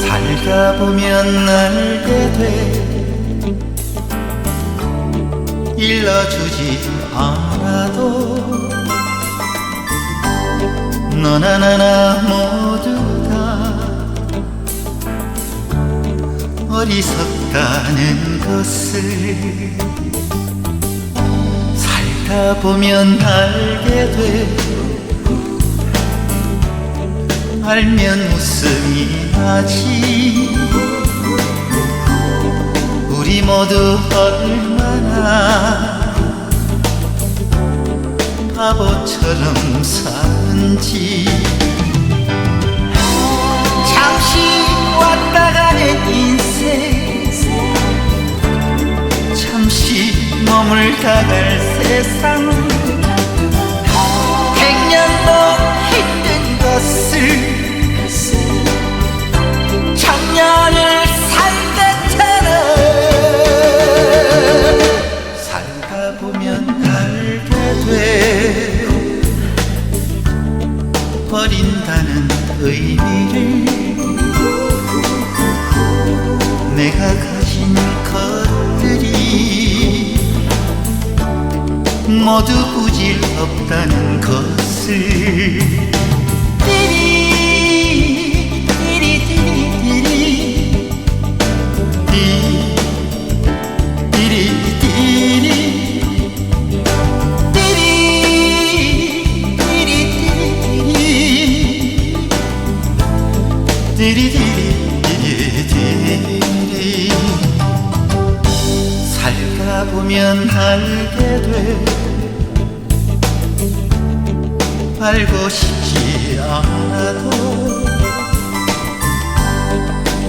살다 보면 알게 돼 일러주지 않아도 너나 나나 모두 다 어리석다는 것을 살다 보면 알게 돼 알면 웃음이 나지 우리 모두 얼마나 바보처럼 사는지. 잠시 왔다 가는 인생. 잠시 머물다 갈 세상 내가 가진 것들이 모두 부질 없다는 것을 보면 알게 돼. 알고 싶지 않아도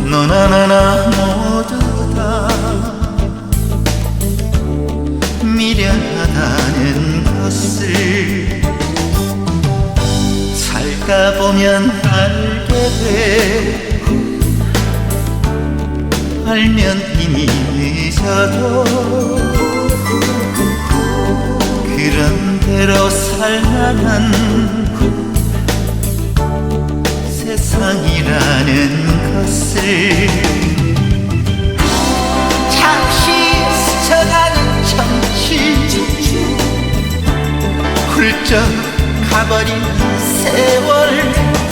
너 나 나나 모두 다 미련하다는 것을 살다 보면 알게 돼. 알면 이미 늦어도 살만한 세상이라는 것을 잠시 스쳐가는 정치 훌쩍 가버린 세월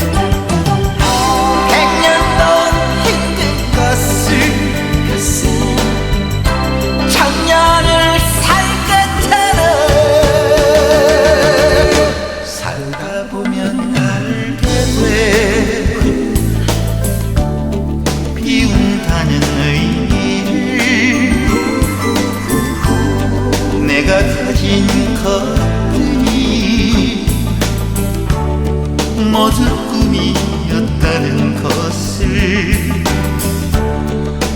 모두 꿈이었다는 것을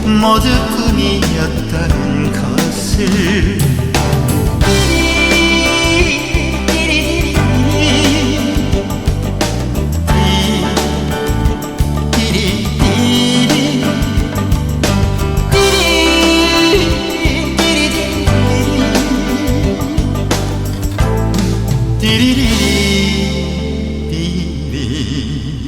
모두 꿈이었다는 것을 你。